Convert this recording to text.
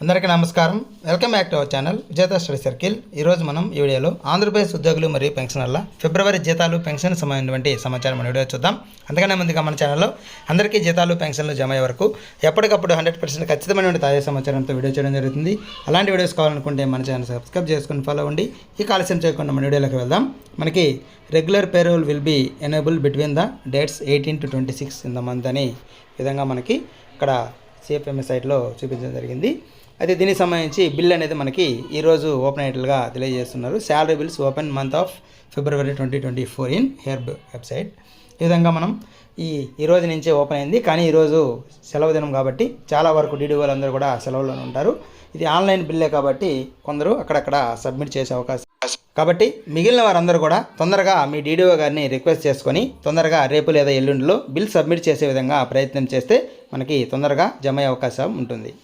అందరికీ నమస్కారం. Welcome back to our channel Vijetha study circle. ఈరోజు మనం ఈ వీడియోలో ఆంధ్రప్రదేశ్ ఉద్యోగులు మరియు పెన్షనర్ల ఫిబ్రవరి జీతాలు పెన్షన్ సంబంధించినటువంటి సమాచారం మన వీడియో చూద్దాం. అందుకనే ముందుగా మన ఛానల్లో అందరికీ జీతాలు పెన్షన్లు జమ అయ్యే వరకు ఎప్పటికప్పుడు హండ్రెడ్ పర్సెంట్ ఖచ్చితమైనటువంటి తాజా సమాచారంతో వీడియో చేయడం జరుగుతుంది. అలాంటి వీడియోస్ కావాలనుకుంటే మన ఛానల్ సబ్స్క్రైబ్ చేసుకుని ఫాలో అవ్వండి. ఈ ఆలస్యం చేయకుండా మన వీడియోలోకి వెళ్దాం. మనకి regular payroll will be enable between the dates eighteen to twenty six in the month అని విధంగా మనకి ఇక్కడ సిఎఫ్ఎంఎస్ సైట్లో చూపించడం జరిగింది. అయితే దీనికి సంబంధించి బిల్ అనేది మనకి ఈరోజు ఓపెన్ అయ్యేట్లుగా తెలియజేస్తున్నారు. Salary bills open month of February twenty twenty four in herb website. ఈ విధంగా మనం ఈ ఈ రోజు నుంచే ఓపెన్ అయింది. కానీ ఈరోజు సెలవు దినం కాబట్టి చాలా వరకు డీడీ వాళ్ళందరూ కూడా సెలవులోనే ఉంటారు. ఇది ఆన్లైన్ బిల్లే కాబట్టి కొందరు అక్కడక్కడ సబ్మిట్ చేసే అవకాశం కాబట్టి మిగిలిన వారందరూ కూడా తొందరగా మీ డీడీఓ గారిని రిక్వెస్ట్ చేసుకొని తొందరగా రేపు లేదా ఎల్లుండిలో బిల్ సబ్మిట్ చేసే విధంగా ప్రయత్నం చేస్తే మనకి తొందరగా జమ అయ్యే అవకాశం ఉంటుంది.